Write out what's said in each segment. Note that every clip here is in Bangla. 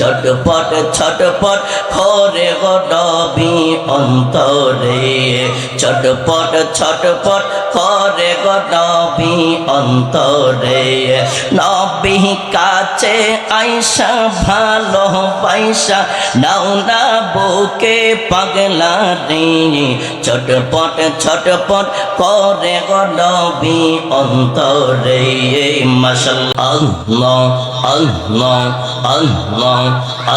চটপট ছটপট খরে গডবি অন্তরে। চটপট ছটপট খরে গো নবী অন্তরে, নবী কাছে আইসা ভালো পয়সা, নাও না বুকে পাগলা রে। চটপট ছটপট করে গো নবী অন্তরে, মাশাল্লাহ আল্লাহ আল্লাহ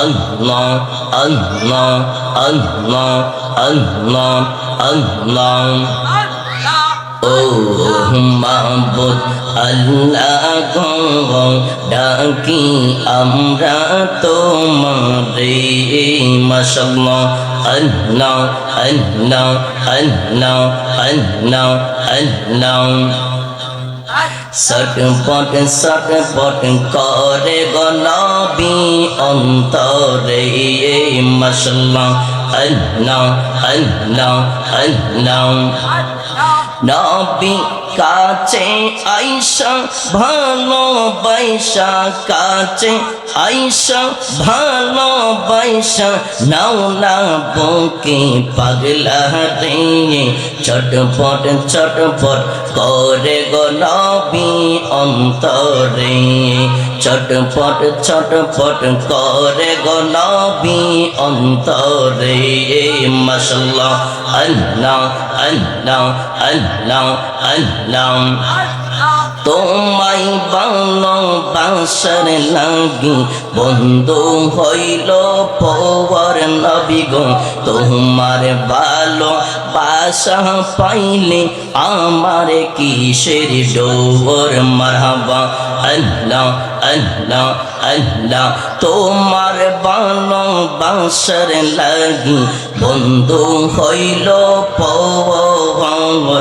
আল্লাহ আল্লাহ আল্লাহ আল্লাহ আল্লাহ। ও মাহবুদ আল্লাহ ডাকি আমরা তোমারে। মাশাল্লাহ আল্লাহ আল্লাহ আল্লাহ আল্লাহ আল্লাহ। সটপট সটপট করে গলাবি অন্তরে। মশলা আল্লাহ আল্লাহ আল্লাহ। নবী কাছে আইসা, ভালো বাইসা, কাছে আইসা, ভালো বাইসা নাওলা বুকে পাগলা রে চটপট চটপট করে গো নবী অন্তরে, চটপট চটপট করে গো নবী অন্তরে মশলা আল্লাহ আল্লাহ আল্লাহ আল্লাহ তোমায় ভালোবাসার লাগি। বন্ধু হইল পবর নবী গো। তোমার ভালো বাসা পাইলে আমার কিসের ডোর? মারহাবা। আল্লাহ আল্লাহ আল্লাহ। তোমার ভালোবাসার লাগি। বন্ধু হইল পবর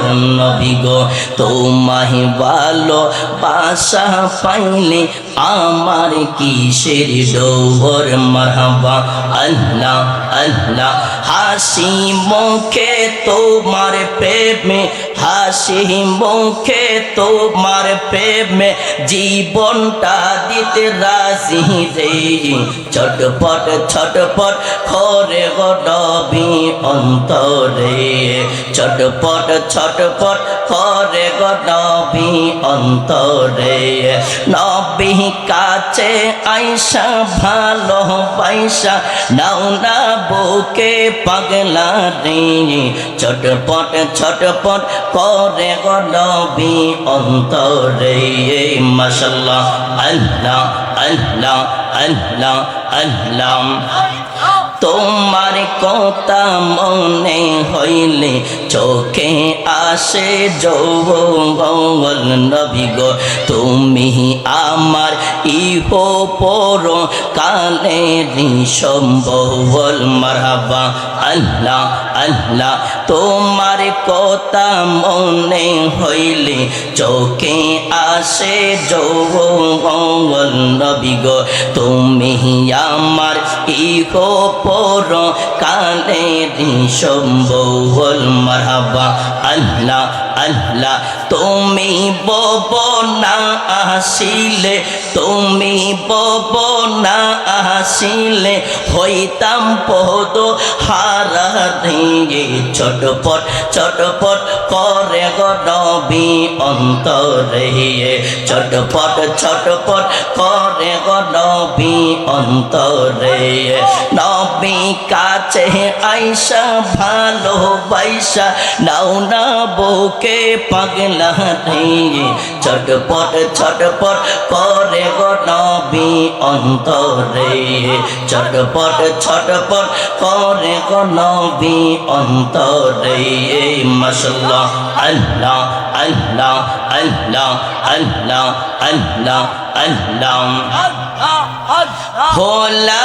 নবী গো তোমায় ভালো বাসা পাইলে আমার কিসের ডোর মারহাবা? আল্লাহ আল্লাহ, হাসি মুখে তোমার প্রেমে হাসি মুখে তোমার প্রেমে জীবনটা দিতে রাজি রে। ছটপট ছটপট খরে গো নবী অন্তরে। ছটপট ছটপট খরে গো নবী অন্তরে। নবী কাছে আইসা ভালো পয়সা নাও না বুকে পাগলা রে। চটপট ছটপট করে গো নবী অন্তরে। মাশাল্লাহ আল্লাহ আল্লাহ আল্লাহ। আল্লাহ। তোমার কথা মনে হইলে চোখে আসে যৌবল নবী গো। তুমি আমার ইহ পর কালে সম্ভবল মারহাবা। আল্লাহ আল্লাহ, তোমার কথা মনে হইলে চোখে আসে যৌবল নবী গো। তুমি আমার ইহ পর কালে সম্ভবল মারহাবা। আল্লাহ আল্লাহ, তুমি বব না আসিলে, তুমি বব না আসিলে। হইতাম পদ হারা রে চটপট চটপট করে গডবি অন্তরে চটপট চটপট করে গডবি অন্তরে নবী কাছে আইসা ভালো বাইসা নাও না বুকে পাগলা রে চটপট চটপট করে গো নবী অন্তরে। চটপট ছটপট করে গো নবী অন্তরে। মশলা আল্লাহ আল্লাহ আল্লাহ আল্লাহ। আল্লাহ আল্লাহ। হোলা